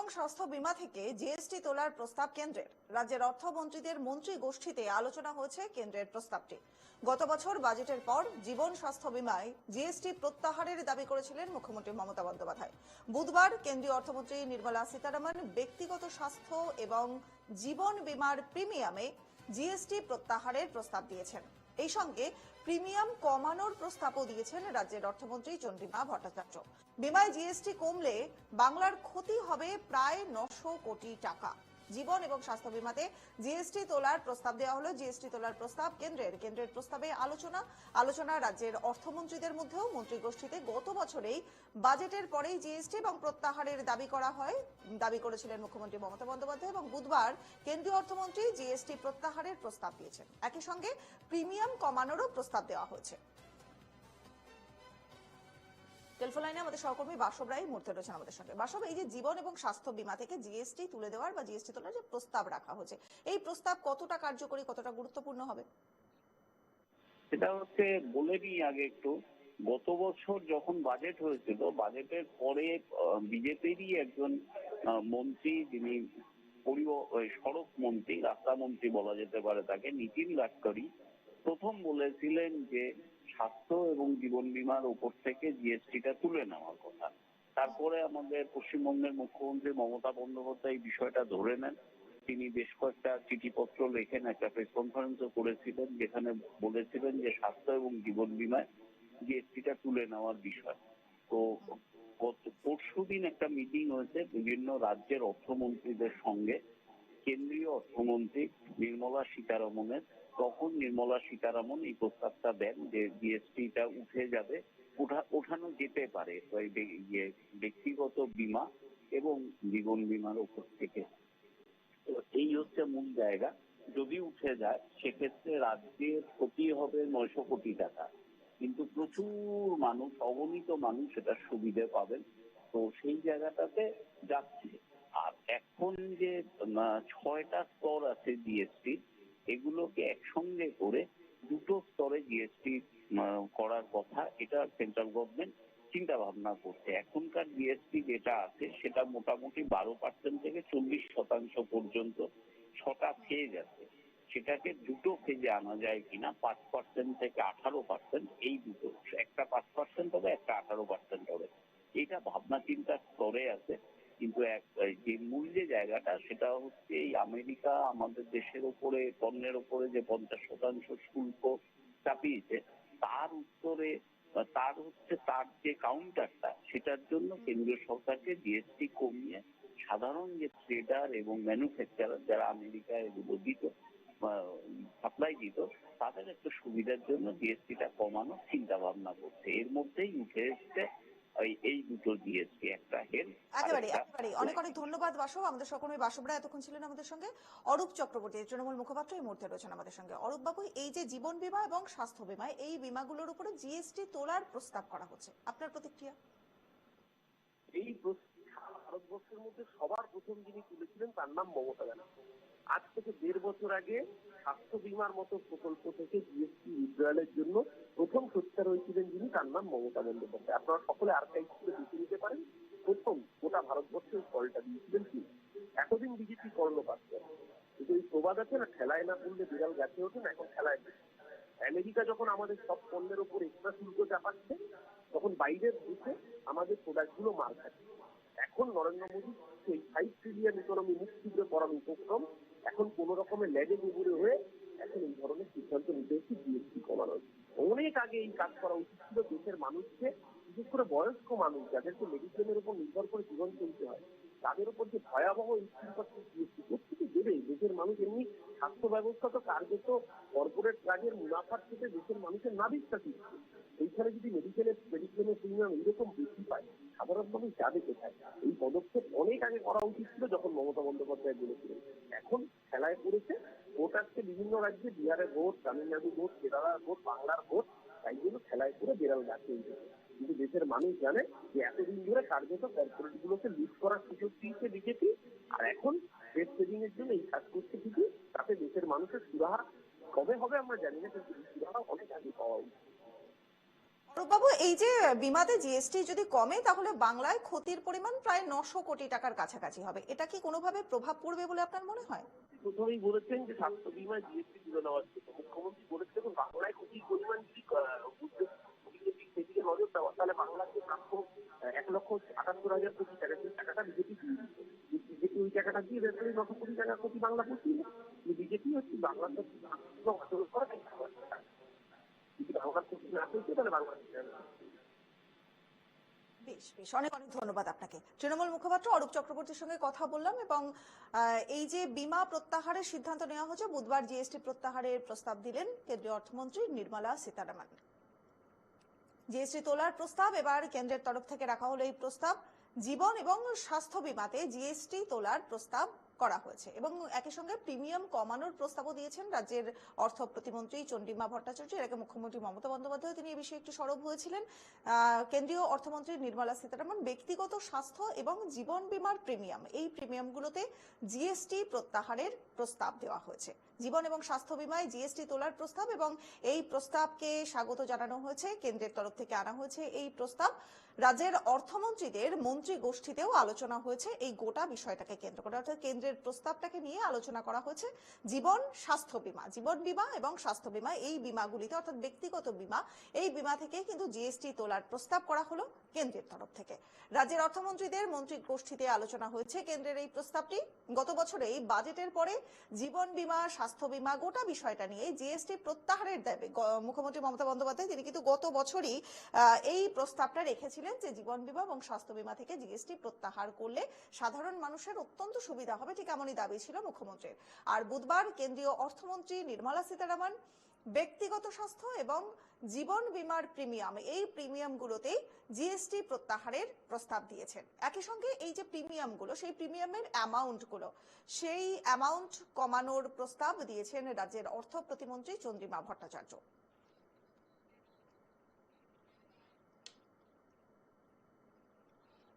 এবং স্বাস্থ্য বীমা থেকে জিএসটি তোলার প্রস্তাব কেন্দ্রের। রাজ্যের অর্থমন্ত্রীদের মন্ত্রী গোষ্ঠীতে আলোচনা হয়েছে কেন্দ্রের প্রস্তাবটি। গত বছর বাজেটের পর জীবন স্বাস্থ্য বীমায় জিএসটি প্রত্যাহারের দাবি করেছিলেন মুখ্যমন্ত্রী মমতা বন্দ্যোপাধ্যায়। বুধবার কেন্দ্রীয় অর্থমন্ত্রী নির্মলা সীতারামন ব্যক্তিগত স্বাস্থ্য এবং জীবন বীমার প্রিমিয়ামে জিএসটি প্রত্যাহারের প্রস্তাব দিয়েছেন। এই সঙ্গে প্রিমিয়াম কমানোর প্রস্তাবও দিয়েছেন রাজ্যের অর্থমন্ত্রী চন্দ্রিমা ভট্টাচার্য। বিমায় জিএসটি কমলে বাংলার ক্ষতি হবে প্রায় নশো কোটি টাকা। জীবন এবং স্বাস্থ্য বিমাতে জিএসটি তোলার প্রস্তাব দেওয়া হলো। জিএসটি তোলার প্রস্তাব কেন্দ্রের কেন্দ্রের প্রস্তাবে আলোচনা। আলোচনা রাজ্যের অর্থমন্ত্রীদের মধ্যেও মন্ত্রী গোষ্ঠীতে গত বছরেই বাজেটের পরেই জিএসটি এবং প্রত্যাহারের দাবি করা হয়। দাবি করেছিলেন মুখ্যমন্ত্রী মমতা বন্দ্যোপাধ্যায় এবং বুধবার কেন্দ্রীয় অর্থমন্ত্রী জিএসটি প্রত্যাহারের প্রস্তাব দিয়েছেন। একই সঙ্গে প্রিমিয়াম কমানোরও প্রস্তাব দেওয়া হয়েছে। টেলিফোন লাইনে আমাদের সহকর্মী বাসব রায় রয়েছেন আমাদের সঙ্গে। বাসব, এই যে জীবন এবং স্বাস্থ্য থেকে জিএসটি তুলে দেওয়ার বা জিএসটি তোলার যে প্রস্তাব রাখা হয়েছে, এই প্রস্তাব কতটা কার্যকরী, কতটা গুরুত্বপূর্ণ হবে? হচ্ছে বলে আগে একটু, গত বছর যখন বাজেট হয়েছিল বাজেটের পরে বিজেপিরই একজন মন্ত্রী যিনি সড়ক মন্ত্রী, রাস্তা মন্ত্রী বলা যেতে পারে তাকে, নীতিন গাডকারি প্রথম বলেছিলেন যে স্বাস্থ্য এবং জীবন বীমার উপর থেকে জিএসটিটা তুলে নেওয়ার কথা। তারপরে আমাদের পশ্চিমবঙ্গের মুখ্যমন্ত্রী মমতা বন্দ্যোপাধ্যায় এই বিষয়টা ধরে নেন। তিনি বেশ কয়েকটা চিঠিপত্র লেখেন, একটা প্রেস কনফারেন্সও করেছিলেন, যেখানে বলেছিলেন যে স্বাস্থ্য এবং জীবন বীমায় জিএসটিটা তুলে নেওয়ার বিষয়। তো গত পরশু দিন একটা মিটিং হয়েছে বিভিন্ন রাজ্যের অর্থমন্ত্রীদের সঙ্গে। কেন্দ্রীয় অর্থমন্ত্রী নির্মলা সীতারামনের, তখন নির্মলা সীতারামন এই প্রস্তাবটা দেন যে জিএসটিটা উঠে যাবে ওঠানো যেতে পারে ইয়ে ব্যক্তিগত বীমা এবং জীবন বীমার উপর থেকে। তো এই হচ্ছে মূল জায়গা। যদি উঠে যায়, সেক্ষেত্রে রাজ্যের ক্ষতি হবে নয়শো কোটি টাকা। কিন্তু প্রচুর মানুষ, অগণিত মানুষ সেটার সুবিধে পাবেন। তো সেই জায়গাটাতে যাচ্ছে। এখন যে ছয়টা স্তর আছে জিএসটি এগুলোকে একসঙ্গে করে দুটো স্তরে জিএসটি করার কথা এটা সেন্ট্রাল গভর্নমেন্ট চিন্তা ভাবনা করছে। এখনকার জিএসটি যেটা আছে, সেটা মোটামুটি বারো পার্সেন্ট থেকে চল্লিশ শতাংশ পর্যন্ত ছটা ফেজ আছে। সেটাকে দুটো ফেজে আনা যায় কিনা, পাঁচ পার্সেন্ট থেকে আঠারো পার্সেন্ট এই দুটো। একটা পাঁচ পার্সেন্ট হবে, একটা আঠারো পার্সেন্ট হবে। এটা ভাবনা চিন্তার স্তরে আছে। কিন্তু এক, যে মূল যে জায়গাটা সেটা হচ্ছে এই আমেরিকা আমাদের দেশের উপরে পণ্যের উপরে যে পঞ্চাশ শতাংশ শুল্ক চাপিয়েছে, তার উত্তরে তার হচ্ছে তার যে কাউন্টারটা সেটার জন্য কেন্দ্রীয় সরকারকে জিএসটি কমিয়ে সাধারণ যে ট্রেডার এবং ম্যানুফ্যাকচারার যারা আমেরিকায় এগুলো দিত সাপ্লাই দিত, তাদের একটা সুবিধার জন্য জিএসটিটা কমানোর চিন্তা ভাবনা করছে। এর মধ্যেই উঠে এসছে এই এই দুটো জিএসটি একটা হেলথ একেবারে একেবারে। অনেক অনেক ধন্যবাদ বাসব আমাদের সহকর্মী বাসব রায় এতক্ষণ ছিলেন আমাদের সঙ্গে। অরূপ চক্রবর্তী তৃণমূল মুখপাত্র এই মুহূর্তে রয়েছেন আমাদের সঙ্গে। অরূপ বাবু এই যে জীবন বীমা এবং স্বাস্থ্য বীমা এই বীমাগুলোর উপরে জিএসটি তোলার প্রস্তাব করা হচ্ছে। আপনার প্রতিক্রিয়া? এই ভারতবর্ষের মধ্যে সবার প্রথম যিনি তুলেছিলেন তার নাম মমতা ব্যানার্জি। আজ থেকে দেড় বছর আগে স্বাস্থ্য বিমার মতো প্রকল্প থেকে উইথড্রয়ালের জন্য প্রথম সোচ্চার হয়েছিলেন যিনি তার নাম মমতা বন্দ্যোপাধ্যায়। আপনারা সকলে আর্কাইভ করে দেখে নিতে পারেন। প্রথম গোটা ভারতবর্ষের কলটা দিয়েছিলেন তিনি। এতদিন বিজেপি কর্ণপাত করে কিন্তু এই প্রবাদ আছে না, ঠেলায় না পড়লে বিড়াল গাছে ওঠে না, এখন ঠেলায় পড়ে। আমেরিকা যখন আমাদের সব পণ্যের উপর এক্সট্রা শুল্ক চাপাচ্ছে, তখন বাইরের দেশে আমাদের প্রোডাক্টগুলো মার খাচ্ছে এখন নরেন্দ্র মোদী সেই ফাইভ ট্রিলিয়ন ইকোনমি মুক্তি করে করার উপক্রম। এখন কোন রকমের ল্যাগে গুবুরে হয়ে এখন এই ধরনের সিদ্ধান্ত নিতে হচ্ছে জিএসটি কমানোর অনেক আগে এই কাজ করা উচিত ছিল দেশের মানুষকে, বিশেষ করে বয়স্ক মানুষ, যাদেরকে মেডিসিনের উপর নির্ভর করে জীবন চলতে হয়, তাদের উপর যে ভয়াবহ জিএসটি কোথেকে দেবে দেশের মানুষ এমনি স্বাস্থ্য ব্যবস্থা তো কার্যত কর্পোরেট কাজের মুনাফার থেকে দেশের মানুষের নাবিকটা শিখছে। এইখানে যদি মেডিকেলের মেডিকেলের প্রিমিয়াম এরকম বৃদ্ধি পায় সাধারণ মানুষ যাবে কোথায় এই পদক্ষেপ অনেক আগে করা উচিত ছিল যখন মমতা বন্দ্যোপাধ্যায় বলেছিলেন, এখন খেলায় পড়েছে দেশের জানে যে এতদিন ধরে কার্যত কর্পোরেট গুলোকে লিড করার সুযোগ দিয়েছে বিজেপি আর এখন দেশ সেভিং এর জন্য এই কাজ করছে ঠিকই তাতে দেশের মানুষের সুরাহা কবে হবে আমরা জানি না কিন্তু সুরাহা অনেক আগে পাওয়া উচিত। অরূপবাবু এই যে বিমাতে জিএসটি যদি কমে তাহলে বাংলায় ক্ষতির পরিমাণ প্রায় নশো কোটি টাকার কাছাকাছি হবে। এটা কি কোনোভাবে প্রভাব পড়বে বলে আপনার মনে হয়? প্রথমেই বলেছেন যে স্বাস্থ্য বিমায় জিএসটি তুলে মুখ্যমন্ত্রী বলেছেন বাংলায় ক্ষতির পরিমাণ যদি সেদিকে নজর দেওয়া তাহলে বাংলাকে প্রাপ্য এক লক্ষ আটাত্তর হাজার কোটি টাকা, সেই টাকাটা বিজেপি বিজেপি ওই টাকাটা দিয়ে তাহলে নশো কোটি টাকা ক্ষতি বাংলা। কিন্তু বিজেপি হচ্ছে বাংলার করা বেশ বেশ। অনেক অনেক ধন্যবাদ আপনাকে। তৃণমূল মুখপাত্র অরূপ চক্রবর্তীর সঙ্গে কথা বললাম এবং এই যে বিমা প্রত্যাহারের সিদ্ধান্ত নেওয়া হয়েছে, বুধবার জিএসটি প্রত্যাহারের প্রস্তাব দিলেন কেন্দ্রীয় অর্থমন্ত্রী নির্মলা সীতারামন। জিএসটি তোলার প্রস্তাব এবার কেন্দ্রের তরফ থেকে রাখা হলো এই প্রস্তাব। জীবন এবং স্বাস্থ্য বিমাতে জিএসটি তোলার প্রস্তাব করা হয়েছে। এবং একই সঙ্গে প্রিমিয়াম কমানোর প্রস্তাবও দিয়েছেন রাজ্যের অর্থ প্রতিমন্ত্রী চন্ডিমা ভট্টাচার্য এর আগে মুখ্যমন্ত্রী মমতা বন্দ্যোপাধ্যায় তিনি এই বিষয়ে একটু সরব হয়েছিলেন। কেন্দ্রীয় অর্থমন্ত্রী নির্মলা সীতারামন ব্যক্তিগত স্বাস্থ্য এবং জীবন বীমার প্রিমিয়াম, এই প্রিমিয়ামগুলোতে জিএসটি প্রত্যাহারের প্রস্তাব দেওয়া হয়েছে। জীবন এবং স্বাস্থ্য বিমায় জিএসটি তোলার প্রস্তাব এবং এই প্রস্তাবকে স্বাগত জানানো হয়েছে। কেন্দ্রের তরফ থেকে আনা হয়েছে এই প্রস্তাব। রাজ্যের অর্থমন্ত্রীদের মন্ত্রী গোষ্ঠীতেও আলোচনা হয়েছে। এই গোটা বিষয়টাকে কেন্দ্র করে। অর্থাৎ কেন্দ্রের প্রস্তাবটাকে নিয়ে আলোচনা করা হয়েছে। জীবন, স্বাস্থ্য বীমা, জীবন বীমা এবং স্বাস্থ্য বীমা, এই বীমাগুলিতে অর্থাৎ ব্যক্তিগত বীমা, এই বীমা থেকে কিন্তু জিএসটি তোলার প্রস্তাব করা হলো কেন্দ্রের তরফ থেকে। রাজ্যের অর্থমন্ত্রীদের মন্ত্রী গোষ্ঠীতে আলোচনা হয়েছে কেন্দ্রের এই প্রস্তাবটি। গত বছরে এই বাজেটের পরে জীবন বীমা, স্বাস্থ্য বীমা গোটা বিষয়টা নিয়ে জিএসটি প্রত্যাহারের দাবি মুখ্যমন্ত্রী মমতা বন্দ্যোপাধ্যায়, তিনি কিন্তু গত বছরই এই প্রস্তাবটা রেখেছিলেন যে জীবন বীমা এবং স্বাস্থ্য বীমা থেকে জিএসটি প্রত্যাহার করলে সাধারণ মানুষের অত্যন্ত সুবিধা হবে। ঠিক এমনই দাবি ছিল মুখ্যমন্ত্রীর। আর বুধবার কেন্দ্রীয় অর্থমন্ত্রী নির্মলা সীতারামন ব্যক্তিগত স্বাস্থ্য এবং জীবন বীমার প্রিমিয়াম, এই প্রিমিয়ামগুলোতেই জিএসটি প্রত্যাহারের প্রস্তাব দিয়েছেন। একই সঙ্গে এই যে প্রিমিয়ামগুলো, সেই প্রিমিয়ামের অ্যামাউন্টগুলো, সেই অ্যামাউন্ট কমানোর প্রস্তাব দিয়েছেন রাজ্যের অর্থ প্রতিমন্ত্রী চন্দ্রিমা ভট্টাচার্য।